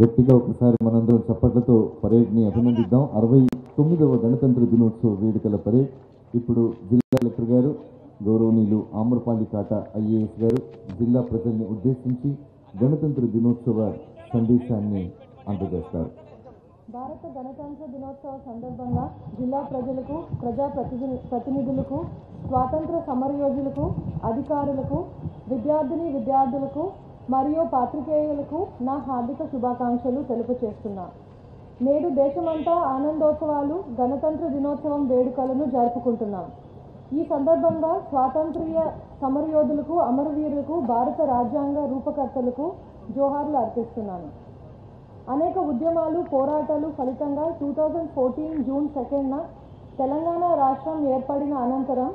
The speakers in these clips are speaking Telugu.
గట్టిగా ఒకసారి మనందరం చప్పట్లతో పరేడ్ని అభినందిద్దాం. అరవై తొమ్మిదవ గణతంత్ర దినోత్సవ వేడుకల పరేడ్. ఇప్పుడు జిల్లా కలెక్టర్ గారు గౌరవనీయులు ఆమ్రపాలి కాట ఐఏఎస్ గారు జిల్లా ప్రజల్ని ఉద్దేశించి గణతంత్ర దినోత్సవ సందేశాన్ని అందజేస్తారు. భారత గణతంత్ర దినోత్సవ సందర్భంగా జిల్లా ప్రజలకు ప్రజా ప్రతినిధులకు స్వాతంత్ర సమరయోధులకు అధికారులకు విద్యార్థిని విద్యార్థులకు మరియు పాత్రికేయులకు నా హార్దిక శుభాకాంక్షలు తెలుపు చేస్తున్నా నేడు దేశమంతా ఆనందోత్సవాలు గణతంత్ర దినోత్సవం వేడుకలను జరుపుకుంటున్నాం. ఈ సందర్భంగా స్వాతంత్ర్య సమరయోధులకు అమరవీరులకు భారత రాజ్యాంగ రూపకర్తలకు జోహార్లు అర్పిస్తున్నాను. అనేక ఉద్యమాలు పోరాటాలు ఫలితంగా టూ థౌజండ్ ఫోర్టీన్ జూన్ సెకండ్న తెలంగాణ రాష్ట్రం ఏర్పడిన అనంతరం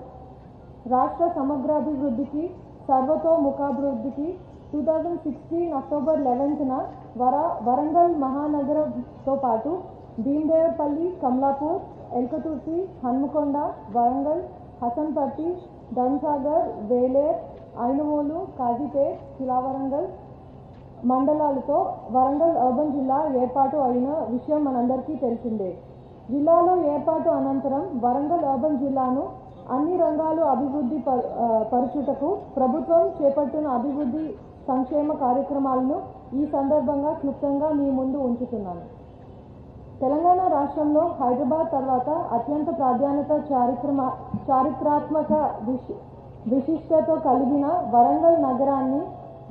రాష్ట్ర సమగ్రాభివృద్ధికి సర్వతోముఖాభివృద్ధికి టూ థౌజండ్ సిక్స్టీన్ అక్టోబర్ లెవెన్త్న వర వరంగల్ మహానగరంతో పాటు భీమదేవపల్లి కమలాపూర్ ఎల్కతుర్తి హన్మకొండ వరంగల్ హసన్పట్టి ధన్సాగర్ వేలేర్ ఐనమూలు కాజీపేట్ కిలావరంగల్ మండలాలతో వరంగల్ అర్బన్ జిల్లా ఏర్పాటు అయిన విషయం మనందరికీ తెలిసిందే. జిల్లాలో ఏర్పాటు అనంతరం వరంగల్ అర్బన్ జిల్లాను అన్ని రంగాలు అభివృద్ధి పరచుటకు ప్రభుత్వం చేపట్టిన అభివృద్ధి సంక్షేమ కార్యక్రమాలను ఈ సందర్భంగా క్లుప్తంగా మీ ముందు ఉంచుతున్నాను. తెలంగాణ రాష్ట్రంలో హైదరాబాద్ తర్వాత అత్యంత ప్రాధాన్యత చారిత్రమ చారిత్రాత్మక విశిష్టతో కలిగిన వరంగల్ నగరాన్ని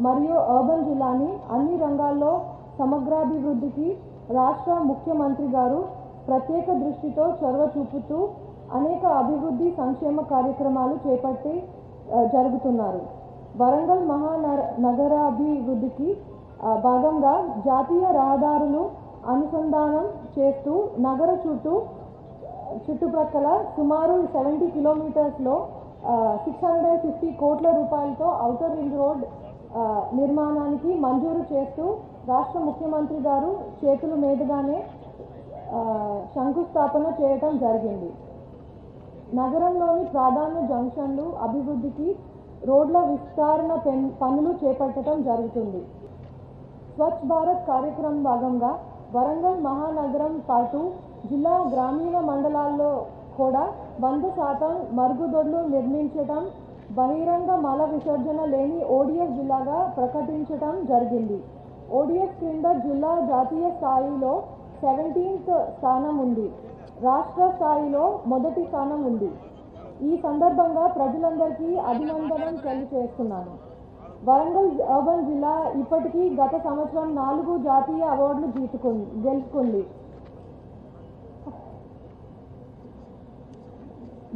మరియు అర్బన్ జిల్లాని అన్ని రంగాల్లో సమగ్రాభివృద్ధికి రాష్ట్ర ముఖ్యమంత్రి గారు ప్రత్యేక దృష్టితో చొరవ చూపుతూ అనేక అభివృద్ధి సంక్షేమ కార్యక్రమాలు చేపట్టి జరుగుతున్నారు. వరంగల్ మహానగర నగరాభివృద్ధికి భాగంగా జాతీయ రహదారులు అనుసంధానం చేస్తూ నగర చుట్టూ చుట్టుప్రక్కల సుమారు సెవెంటీ కిలోమీటర్స్లో సిక్స్ హండ్రెడ్ ఫిఫ్టీ కోట్ల రూపాయలతో ఔటర్ రింగ్ రోడ్ నిర్మాణానికి మంజూరు చేస్తూ రాష్ట్ర ముఖ్యమంత్రి గారు చేతుల మీదుగానే శంకుస్థాపన చేయటం జరిగింది. నగరంలోని ప్రాధాన్య జంక్షన్లు అభివృద్ధికి రోడ్ల విస్తరణ పెన్ పనులు చేపట్టడం జరుగుతుంది. స్వచ్ఛ భారత్ కార్యక్రమం భాగంగా వరంగల్ మహానగరం పాటు జిల్లా గ్రామీణ మండలాల్లో కూడా వంద శాతం మరుగుదొడ్లు నిర్మించటం బహిరంగ మల విసర్జన లేని ఓడిఎఫ్ జిల్లాగా ప్రకటించటం జరిగింది. ఓడిఎఫ్ క్రింద జిల్లా జాతీయ స్థాయిలో సెవెంటీన్త్ స్థానం ఉంది. రాష్ట్ర స్థాయిలో మొదటి స్థానం ఉంది. ఈ సందర్భంగా ప్రజలందరికీ అభినందనం తెలియజేస్తున్నాను. వరంగల్ అర్బన్ జిల్లా ఇప్పటికీ గత సంవత్సరం నాలుగు జాతీయ అవార్డులు జీతుకుంది గెలుచుకుంది.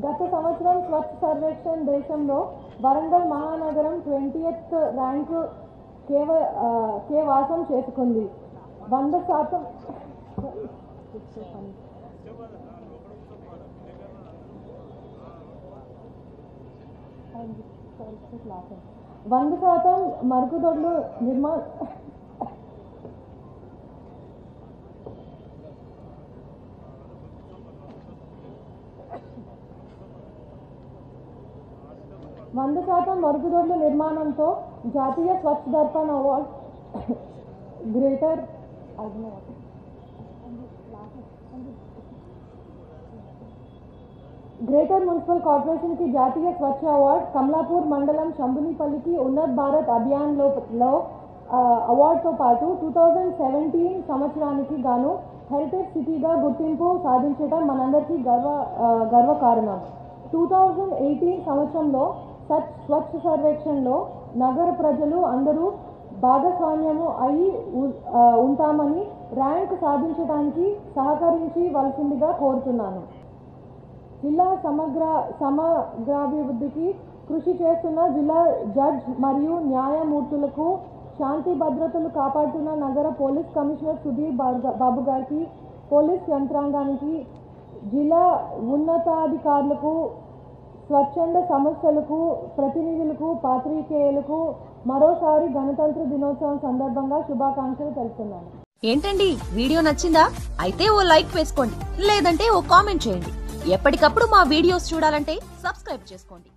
గత సంవత్సరం స్వచ్ఛ సర్వేక్షణ్ దేశంలో వరంగల్ మహానగరం ట్వంటీయత్ ర్యాంకు కేవ కేవాసం చేసుకుంది. వంద శాతం వంద శాతం మరుగుదొడ్లు నిర్మా వంద శాతం మరుగుదొడ్ల నిర్మాణంతో జాతీయ Swachh Darpan award greater greater municipal కార్పొరేషన్కి జాతీయ స్వచ్ఛ అవార్డ్ కమలాపూర్ మండలం శంభునిపల్లికి ఉన్నత్ భారత్ అభియాన్లో అవార్డుతో పాటు టూ థౌజండ్ సెవెంటీన్ సంవత్సరానికి గాను హెరిటేజ్ సిటీగా గుర్తింపు సాధించడం మనందరికీ గర్వ గర్వ గర్వకారణం. టూ థౌజండ్ ఎయిటీన్ సంవత్సరంలో స్వచ్ఛ సర్వేక్షణలో నగర ప్రజలు అందరూ భాగస్వామ్యము అయి ఉ- ఉంటామని ర్యాంక్ సాధించడానికి సహకరించి వలసిందిగా కోరుతున్నాను జిల్లా సమగ్ర సమగ్రాభివృద్ధికి కృషి చేస్తున్న జిల్లా జడ్జ్ మరియు న్యాయమూర్తులకు శాంతి భద్రతలు కాపాడుతున్న నగర పోలీస్ కమిషనర్ సుధీర్ బాబు గారికి పోలీస్ యంత్రాంగానికి జిల్లా ఉన్నతాధికారులకు స్వచ్ఛంద సంస్థలకు ప్రతినిధులకు పాత్రికేయులకు మరోసారి గణతంత్ర దినోత్సవం సందర్భంగా శుభాకాంక్షలు తెలుపుతున్నాను. ఏంటండి? వీడియో నచ్చిందా? అయితే ఓ లైక్ వేసుకోండి. లేదంటే ఓ కామెంట్ చేయండి. ఎప్పటికప్పుడు మా వీడియోస్ చూడాలంటే సబ్స్క్రైబ్ చేసుకోండి.